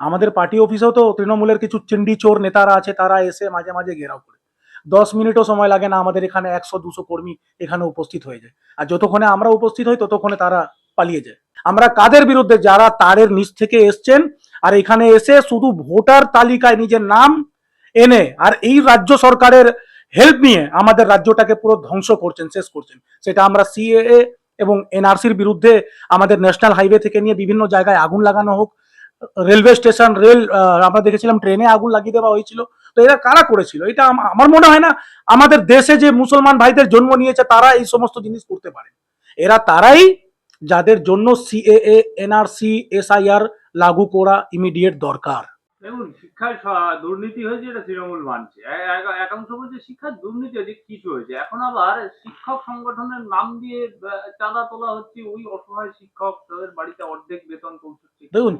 আমাদের পার্টি অফিসেও তো তৃণমূলের কিছু চিন্ডি চোর নেতারা আছে, তারা এসে মাঝে মাঝে ঘেরাও করে। দশ মিনিটও সময় লাগে না আমাদের এখানে একশো, দুশো কর্মী এখানে উপস্থিত হয়ে যায়। আর যতক্ষণে আমরা উপস্থিত হই, ততক্ষণে তারা পালিয়ে যায়। আমরা কাদের বিরুদ্ধে? যারা তারের নিচ থেকে এসছেন, আর এখানে এসে শুধু ভোটার তালিকায় নিজের নাম এনে আর এই রাজ্য সরকারের হেল্প নিয়ে আমাদের রাজ্যটাকে পুরো ধ্বংস করছেন, শেষ করছেন। সেটা আমরা সিএএ এবং এনআরসির বিরুদ্ধে আমাদের ন্যাশনাল হাইওয়ে থেকে নিয়ে বিভিন্ন জায়গায় আগুন লাগানো হোক রেলওয়ে স্টেশন, রেল আমরা দেখেছিলাম ট্রেনে আগুন লাগিয়ে দেওয়া হয়েছিল। তো এরা কারা করেছিল? এটা আমার মনে হয় না, আমাদের দেশে যে মুসলমান ভাইদের জন্ম নিয়েছে, তারা এই সমস্ত জিনিস করতে পারে। এরা তারাই যাদের জন্য সিএএ এনআরসি এসআইআর লাগু করা ইমিডিয়েট দরকার। দেখুন শিক্ষায় দুর্নীতি হয়েছে, এটা তৃণমূল মানছে। একাংশ বলছে শিক্ষার দুর্নীতি হয়েছে, কিছু হয়েছে। এখন আবার শিক্ষক সংগঠনের নাম দিয়ে চাঁদা তোলা হচ্ছে, ওই অসহায় শিক্ষক তাদের বাড়িতে অর্ধেক বেতন পৌঁছচ্ছে। দেখুন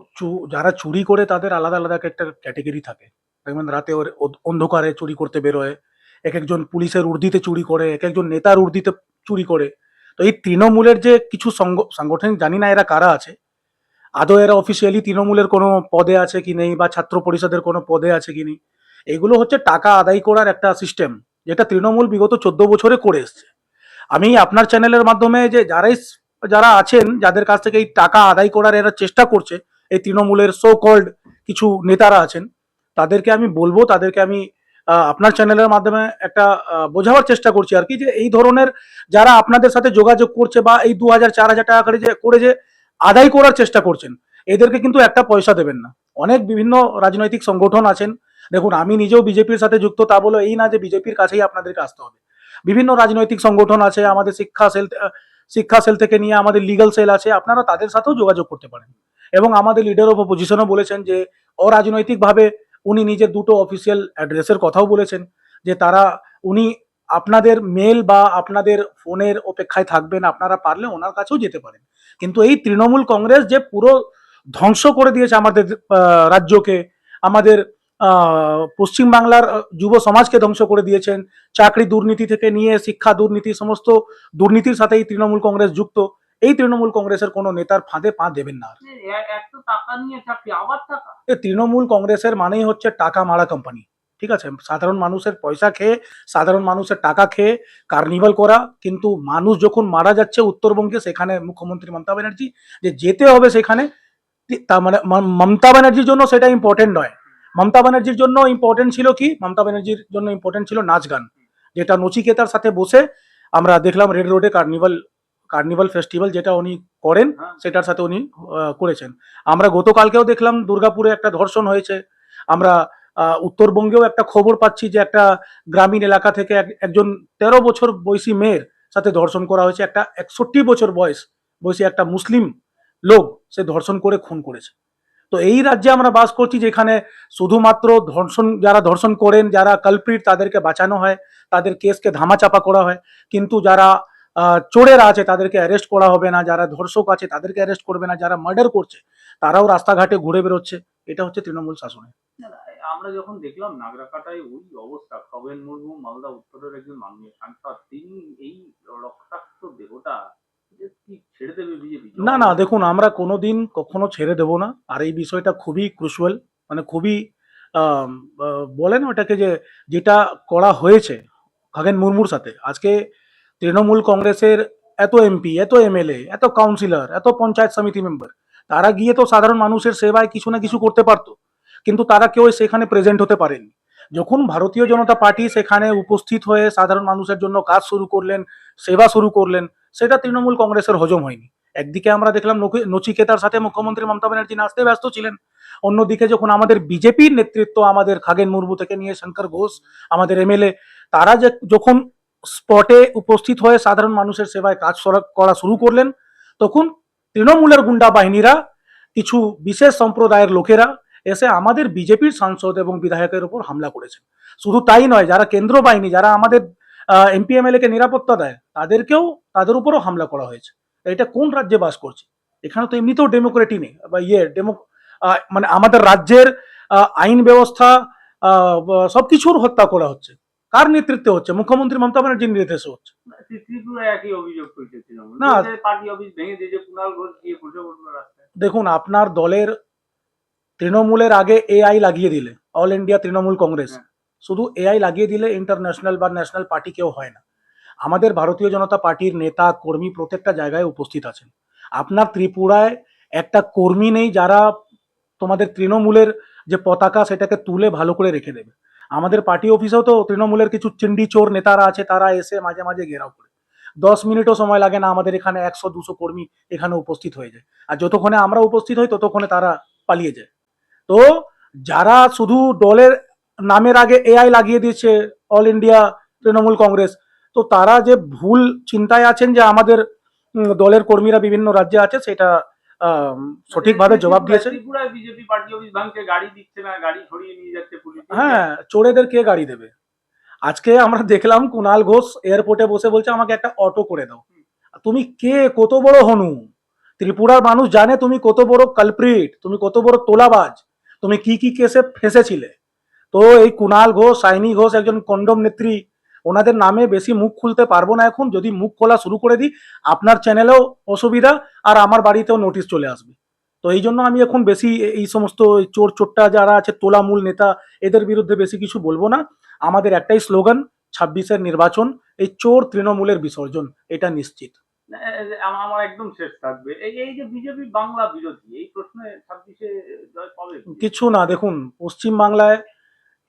যারা চুরি করে তাদের আলাদা আলাদা একটা ক্যাটেগরি থাকে। দেখবেন, রাতে ওর অন্ধকারে চুরি করতে বেরোয়, এক একজন পুলিশের উর্দিতে চুরি করে, এক একজন নেতার উর্দিতে চুরি করে। তো এই তৃণমূলের যে কিছু সংগ- সাংগঠনিক, জানি না এরা কারা আছে আদৌ এরা অফিসিয়ালি তৃণমূলের কোনো পদে আছে কি নেই বা ছাত্র পরিষদের কোনো পদে আছে কি নেই? এগুলো হচ্ছে টাকা আদায় করার একটা সিস্টেম যেটা তৃণমূল বিগত চোদ্দ বছরে করে এসছে। আমি আপনার চ্যানেলের মাধ্যমে যে যারাই যারা আছেন, যাদের কাছ থেকে এই টাকা আদায় করার এরা চেষ্টা করছে, এই তৃণমূলের সো কল্ড কিছু নেতারা আছেন, তাদেরকে আমি বলব, তাদেরকে আমি আপনার চ্যানেলের মাধ্যমে একটা বোঝাবার চেষ্টা করছি আর কি যে এই ধরনের যারা আপনাদের সাথে যোগাযোগ করছে বা এই দু হাজার, চার হাজার টাকা করে যে করে যে আদায় করার চেষ্টা করছেন। এদেরকে কিন্তু একটা পয়সা দেবেন না। অনেক বিভিন্ন রাজনৈতিক সংগঠন আছেন। দেখুন, আমি নিজেও বিজেপির সাথে যুক্ত, তা বলে এই না যে বিজেপির কাছেই আপনাদেরকে আসতে হবে। বিভিন্ন রাজনৈতিক সংগঠন আছে, আমাদের শিক্ষা সেল শিক্ষা সেল থেকে নিয়ে আমাদের লিগাল সেল আছে, আপনারা তাদের সাথেও যোগাযোগ করতে পারেন। এবং আমাদের লিডার অফ অপোজিশনও বলেছেন যে, অরাজনৈতিকভাবে উনি নিজের দুটো অফিসিয়াল অ্যাড্রেসের কথাও বলেছেন যে, তারা, উনি আপনাদের মেল বা আপনাদের ফোনের অপেক্ষায় থাকবেন আপনারা পারলে ওনার কাছেও যেতে পারেন। কিন্তু এই তৃণমূল কংগ্রেস যে পুরো ধ্বংস করে দিয়েছে আমাদের রাজ্যকে আমাদের পশ্চিমবাংলার যুব সমাজকে ধ্বংস করে দিয়েছেন চাকরি দুর্নীতি থেকে নিয়ে শিক্ষা দুর্নীতি সমস্ত দুর্নীতির সাথে এই তৃণমূল কংগ্রেস যুক্ত এই তৃণমূল কংগ্রেসের কোনো নেতার ফাঁদে পা দেবেন না তৃণমূল কংগ্রেসের মানেই হচ্ছে টাকা মারা কোম্পানি ঠিক আছে? সাধারণ মানুষের পয়সা খেয়ে সাধারণ মানুষের টাকা খেয়ে কার্নিভাল করা কিন্তু মানুষ যখন মারা যাচ্ছে উত্তরবঙ্গে সেখানে মুখ্যমন্ত্রী মমতা ব্যানার্জি যে যেতে হবে সেখানে তি- তার মানে মমতা ব্যানার্জির জন্য সেটা ইম্পর্টেন্ট নয়। মমতা ব্যানার্জির জন্য ইম্পর্টেন্ট ছিল কি? মমতা ব্যানার্জির জন্য ইম্পর্টেন্ট ছিল নাচ গান। যেটা নচিকেতার সাথে বসে আমরা দেখলাম রেড রোডে কার্নিভাল কার্নিভাল ফেস্টিভ্যাল যেটা উনি করেন হ্যাঁ। সেটার সাথে উনি করেছেন। আমরা গতকালকেও দেখলাম দুর্গাপুরে একটা ধর্ষণ হয়েছে। আমরা উত্তরবঙ্গেও একটা খবর পাচ্ছি যে একটা গ্রামীণ এলাকা থেকে এক- একজন তেরো বছর বয়সী মেয়ের সাথে ধর্ষণ করা হয়েছে। একটা একষট্টি বছর বয়স বয়সী একটা মুসলিম লোক সে ধর্ষণ করে খুন করেছে। তো এই রাজ্যে আমরা বাস করছি যেখানে শুধুমাত্র ধর্ষণ, যারা ধর্ষণ করেন, যারা কালপ্রিট তাদেরকে বাঁচানো হয়, তাদের কেসকে ধামাচাপা করা হয়। কিন্তু যারা চোরেরা আছে, তাদেরকে অ্যারেস্ট করা হবে না। যারা ধর্ষক আছে, তাদেরকে অ্যারেস্ট করবে না। যারা মার্ডার করছে, তারাও রাস্তাঘাটে ঘুরে বেরোচ্ছে। এটা হচ্ছে তৃণমূল শাসনে আমরা যখন দেখলাম নাগরাকাটায় ওই অবস্থা, খগেন মুর্মু, মালদা উত্তরের একজন মাননীয় সাংসদ, তিনি এই রক্তাক্ত দেহটা ছেড়ে দেবে বিজেপি? না না, দেখুন, আমরা কোনোদিন কখনো ছেড়ে দেব না। আর এই বিষয়টা খুবই ক্রুশুয়াল মানে খুবই বলেন ওটাকে যে যেটা করা হয়েছে খগেন মুর্মুর সাথে। আজকে তৃণমূল কংগ্রেসের এত এমপি, এত এমএলএ, এত কাউন্সিলর এত পঞ্চায়েত সমিতি মেম্বার তারা গিয়ে তো সাধারণ মানুষের সেবায় কিছু না কিছু করতে পারতো। কিন্তু তারা কেউ সেখানে প্রেজেন্ট হতে পারেনি। যখন ভারতীয় জনতা পার্টি সেখানে উপস্থিত হয়ে সাধারণ মানুষের জন্য কাজ শুরু করলেন, সেবা শুরু করলেন, সেটা তৃণমূল কংগ্রেসের হজম হয়নি। একদিকে আমরা দেখলাম নচিকেতার সাথে মুখ্যমন্ত্রী মমতা ব্যানার্জি নাচতে ব্যস্ত ছিলেন। অন্যদিকে যখন আমাদের বিজেপির নেতৃত্ব আমাদের খাগেন মুর্মু থেকে নিয়ে শঙ্কর ঘোষ, আমাদের এমএলএ, তারা যে, যখন স্পটে উপস্থিত হয়ে সাধারণ মানুষের সেবায় কাজ করা শুরু করলেন, তখন তৃণমূলের গুন্ডা বাহিনীরা, কিছু বিশেষ সম্প্রদায়ের লোকেরা এসে আমাদের বিজেপির সাংসদ এবং বিধায়কের উপর হামলা করেছেন শুধু তাই নয় যারা কেন্দ্র বাহিনী যারা আমাদের এমপি এমএলএ কে নিরাপত্তা দেয় তাদেরকেও তাদের উপরও হামলা করা হয়েছে। এটা কোন রাজ্যে বাস করছে? এখানে তো এমনিতেও ডেমোক্রেটি নেই বা ইয়ে ডেমো মানে আমাদের রাজ্যের আইন ব্যবস্থা আহ, ব- সবকিছুর হত্যা করা হচ্ছে। কার নেতৃত্বে হচ্ছে? মুখ্যমন্ত্রী মমতা ব্যানার্জির নির্দেশে হচ্ছে। করছে না। দেখুন আপনার দলের তৃণমূলের আগে এআই লাগিয়ে দিলে অল ইন্ডিয়া তৃণমূল কংগ্রেস হ্যাঁ। শুধু এআই লাগিয়ে দিলে ইন্টারন্যাশনাল বা ন্যাশনাল পার্টি কেউ হয় না। আমাদের ভারতীয় জনতা পার্টির নেতা কর্মী প্রত্যেকটা জায়গায় উপস্থিত আছেন। আপনার ত্রিপুরায় একটা কর্মী নেই যারা তোমাদের তৃণমূলের যে পতাকা সেটাকে তুলে ভালো করে রেখে দেবে। আমাদের পার্টি অফিসেও তো তৃণমূলের কিছু চিন্ডি চোর নেতারা আছে তারা এসে মাঝে মাঝে ঘেরাও করে। দশ মিনিটও সময় লাগে না আমাদের এখানে একশো দুশো কর্মী এখানে উপস্থিত হয়ে যায়। আর যতক্ষণে আমরা উপস্থিত হই ততক্ষণে তারা পালিয়ে যায়। তো যারা শুধু দলের নামের আগে এআই লাগিয়ে দিয়েছে অল ইন্ডিয়া তৃণমূল কংগ্রেস তো তারা যে ভুল চিন্তায় আছেন যে আমাদের দলের কর্মীরা বিভিন্ন রাজ্যে আছে সেটা সঠিকভাবে জবাব দিয়েছে বিজেপি পার্টি অফিস ভাঙছে গাড়ি দিচ্ছে না গাড়ি ছড়িয়ে নিয়ে যাচ্ছে পুলিশ। হ্যাঁ চোরেদের কে গাড়ি দেবে? আজকে আমরা দেখলাম কুনাল ঘোষ এয়ারপোর্টে বসে বলছে আমাকে একটা অটো করে দাও। তুমি কে? কত বড় হনু? ত্রিপুরার মানুষ জানে তুমি কত বড় কালপ্রিট তুমি কত বড় তোলাবাজ। তুমি কি কি কেসে ফেসেছিলে? তো এই কুণাল ঘোষ সাইনি ঘোষ একজন কন্ডম নেত্রী, ওনাদের নামে বেশি মুখ খুলতে পারব না এখন। যদি মুখ খোলা শুরু করে দিই, আপনার চ্যানেলেও অসুবিধা, আর আমার বাড়িতেও নোটিশ চলে আসবে। তো এই জন্য আমি এখন বেশি এই সমস্ত চোর চোরটা যারা আছে, তোলামূল নেতা, এদের বিরুদ্ধে বেশি কিছু বলব না। আমাদের একটাই স্লোগান ছাব্বিশের নির্বাচন, এই চোর তৃণমূলের বিসর্জন, এটা নিশ্চিত। আমার একদম শেষ থাকবে। এই যে বিজেপি বাংলা বিরোধী এই প্রশ্নে ছাব্বিশে জয় পাবে কিছু না দেখুন পশ্চিম বাংলায়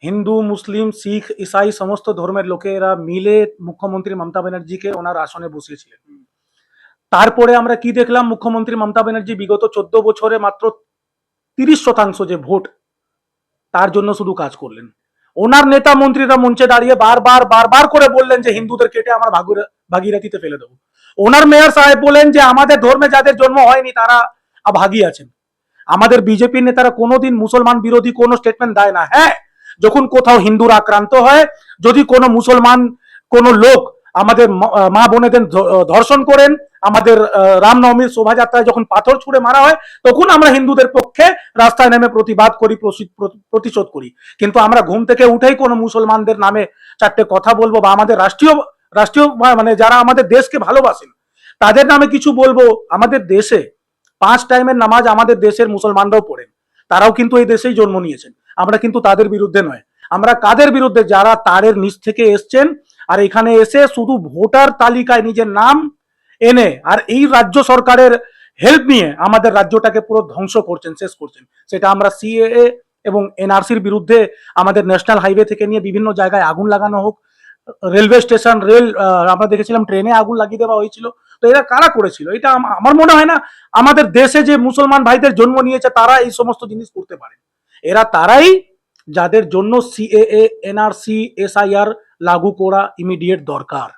হিন্দু মুসলিম শিখ ইসাই সমস্ত ধর্মের লোকেরা মিলে মুখ্যমন্ত্রী মমতা ব্যানার্জিকে ওনার আসনে বসিয়েছিলেন। তারপরে আমরা কি দেখলাম? মুখ্যমন্ত্রী মমতা ব্যানার্জি বিগত চোদ্দ বছরে মাত্র তিরিশ শতাংশ যে ভোট তার জন্য শুধু কাজ করলেন। ওনার নেতা মন্ত্রীরা মঞ্চে দাঁড়িয়ে বারবার বারবার করে বললেন যে হিন্দুদের কেটে আমার ভাগুরা- ভাগীরথীতে ফেলে দেবো। ওনার মেয়র সাহেব বলেন যে আমাদের ধর্মে যাদের জন্ম হয়নি, তারা ভাগী আছেন। আমাদের বিজেপি নেতারা কোনোদিন মুসলমান বিরোধী কোনো স্টেটমেন্ট দেয় না। হ্যাঁ যখন কোথাও হিন্দুরা আক্রান্ত হয়, যদি কোনো মুসলমান কোনো লোক আমাদের মা বোনেদের ধর্ষণ করেন, আমাদের রামনবমীর শোভাযাত্রায় যখন পাথর ছুঁড়ে মারা হয়, তখন আমরা হিন্দুদের পক্ষে রাস্তায় নেমে প্রতিবাদ করি প্রতি- প্রতিশোধ করি। কিন্তু আমরা ঘুম থেকে উঠেই কোনো মুসলমানদের নামে চারটে কথা বলব বা আমাদের রাষ্ট্রীয় রাষ্ট্রীয় মানে যারা আমাদের দেশকে ভালোবাসেন, তাদের নামে কিছু বলব। আমাদের দেশে পাঁচ টাইমের নামাজ আমাদের দেশের মুসলমানরাও পড়েন। তারাও কিন্তু এই দেশেই জন্ম নিয়েছেন। আমরা কিন্তু তাদের বিরুদ্ধে নয়। আমরা কাদের বিরুদ্ধে? যারা তারের নিচ থেকে এসছেন আর এখানে এসে শুধু ভোটার তালিকায় নিজের নাম এনে আর এই রাজ্য সরকারের হেল্প নিয়ে আমাদের রাজ্যটাকে পুরো ধ্বংস করছেন, শেষ করছেন। সেটা আমরা সিএএ এবং এনআরসির বিরুদ্ধে আমাদের ন্যাশনাল হাইওয়ে থেকে নিয়ে বিভিন্ন জায়গায় আগুন লাগানো হোক রেলওয়ে স্টেশন রেল আমরা দেখেছিলাম ট্রেনে আগুন লাগিয়ে দেওয়া হয়েছিল। তো এরা কারা করেছিল? এটা আমার মনে হয় না আমাদের দেশে যে মুসলমান ভাইদের জন্ম নিয়েছে, তারা এই সমস্ত জিনিস করতে পারে। এরা তারাই যাদের জন্য সিএএ এনআরসি এসআইআর লাগু করা ইমিডিয়েট দরকার।